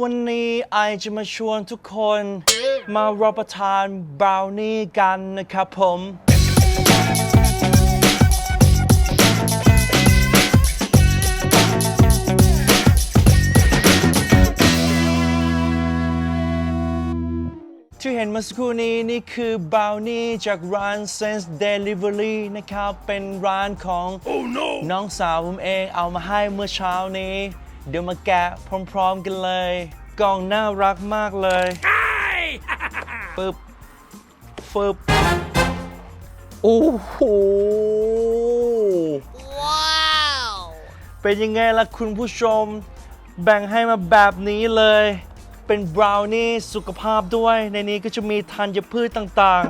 วันนี้ไอจะมาชวนทุกคนมารับประทานบราวนี่กันนะครับผม ที่เห็นเมื่อสักครู่นี้นี่คือบราวนี่จากร้าน Sense Delivery นะครับ เป็นร้านของน้องสาวผมเองเอามาให้เมื่อเช้านี้ เดี๋ยวมาแกะพร้อมๆกันเลย กล่องน่ารักมากเลยปึ๊บฟึบโอ้โหเป็นยังไงล่ะคุณผู้ชม แบ่งให้มาแบบนี้เลย เป็นบราวนี่สุขภาพด้วย ในนี้ก็จะมีธัญพืชต่าง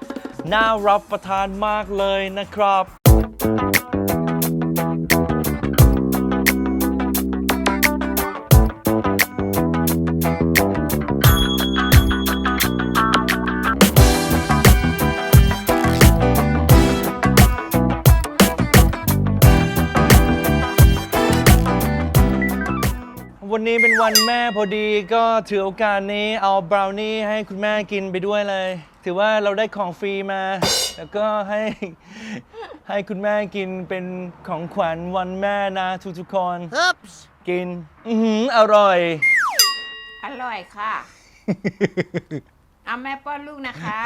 ๆ น่ารับประทานมากเลยนะครับ วันนี้เป็นวันแม่พอดีก็ถือโอกาสนี้เอาบราวนี่ให้คุณแม่กินไปด้วยเลย ถือว่าเราได้ของฟรีมา แล้วก็ให้ให้คุณแม่กินเป็นของขวัญวันแม่นะทุกๆคน Oops. กิน อือหืออร่อย อร่อยค่ะ เอาแม่ป้อนลูกนะคะ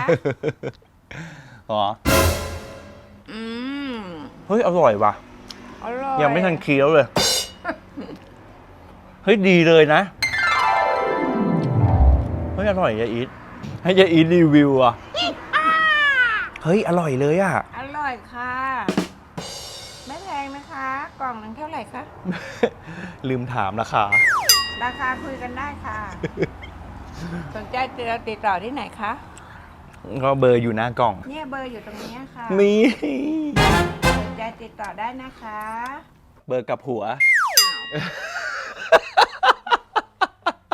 อ๋อ อืม เฮ้ย อร่อยว่ะ อร่อยยังไม่ทันเคี้ยวเลย เฮ้ยดีเลยนะเฮ้ยอร่อยยายอีทให้ยายอีทรีวิวอะเฮ้ยอร่อยเลยอะ อร่อยค่ะ ไม่แพงนะคะ กล่องหนึงเท่าไหร่คะ ลืมถามราคา ราคาคุยกันได้ค่ะ สนใจจะติดต่อที่ไหนคะ ก็เบอร์อยู่หน้ากล่อง เนี่ยเบอร์อยู่ตรงนี้ค่ะ มี สนใจติดต่อได้นะคะ เบอร์กับหัว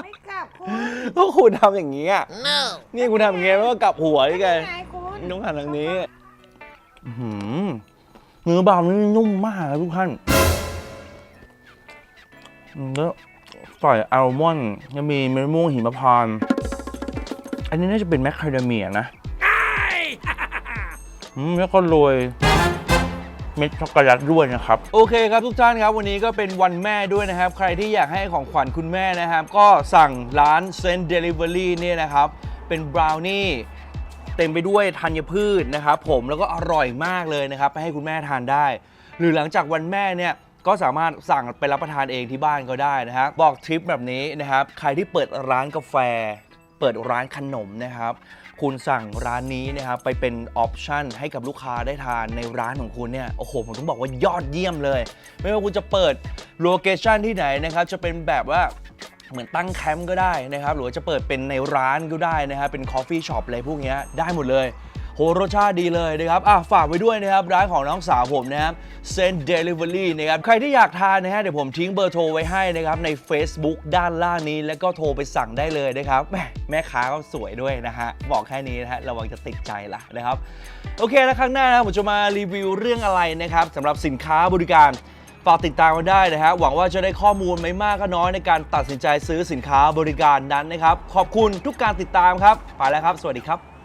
ไม่กลับคุณ พว กคุณทำอย่างนี้อะ no นี่คุณทำอย่างงี้แล้วก็กลับหัวนี่ไงไงคุณต้องหันทางนี้อื้อหือเนื้อบางนี่นุ่มมากครับทุกท่านแล้วใส่อัลมอนด์ยังมีมะม่วงหิมพานต์อันนี้น่าจะเป็นแมคคาเดเมียนะ อืมแล้วก็โรย เม็ดช็อกโกแลตด้วยนะครับ โอเคครับทุกท่านครับ วันนี้ก็เป็นวันแม่ด้วยนะครับ ใครที่อยากให้ของขวัญคุณแม่นะครับ ก็สั่งร้านเซนเดลิเวอรี่เนี่ยนะครับ เป็นบราวนี่เต็มไปด้วยธัญพืชนะครับผมแล้วก็อร่อยมากเลยนะครับ ไปให้คุณแม่ทานได้ หรือหลังจากวันแม่เนี่ยก็สามารถสั่งไปรับประทานเองที่บ้านก็ได้นะครับบอกทริปแบบนี้นะครับ ใครที่เปิดร้านกาแฟ เปิดร้านขนมนะครับ คุณสั่งร้านนี้นะครับไปเป็นออปชันให้กับลูกค้าได้ทานในร้านของคุณเนี่ยโอ้โหผมต้องบอกว่ายอดเยี่ยมเลย ไม่ว่าคุณจะเปิดโลเคชันที่ไหนนะครับจะเป็นแบบว่าเหมือนตั้งแคมป์ก็ได้นะครับ หรือว่าจะเปิดเป็นในร้านก็ได้นะครับเป็นคอฟฟี่ช็อปอะไรพวกนี้ได้หมดเลย โหรสชาติดีเลยนะครับอะฝากไว้ด้วยนะครับร้านของน้องสาวผมนะครับเซนเดลิเวอรี่นะครับใครที่อยากทานนะฮะเดี๋ยวผมทิ้งเบอร์โทรไว้ให้นะครับใน Facebook ด้านล่างนี้ แล้วก็โทรไปสั่งได้เลยนะครับแม่แม่ค้าก็สวยด้วยนะฮะบอกแค่นี้นะฮะระวังจะติดใจละนะครับโอเคแล้วครั้งหน้านะครับผมจะมารีวิวเรื่องอะไรนะครับสำหรับสินค้าบริการฝากติดตามกันได้นะฮะ หวังว่าจะได้ข้อมูลไม่มากก็น้อยในการตัดสินใจซื้อสินค้าบริการนั้นนะครับ ขอบคุณทุกการติดตามครับ ไปแล้วครับ สวัสดีครับ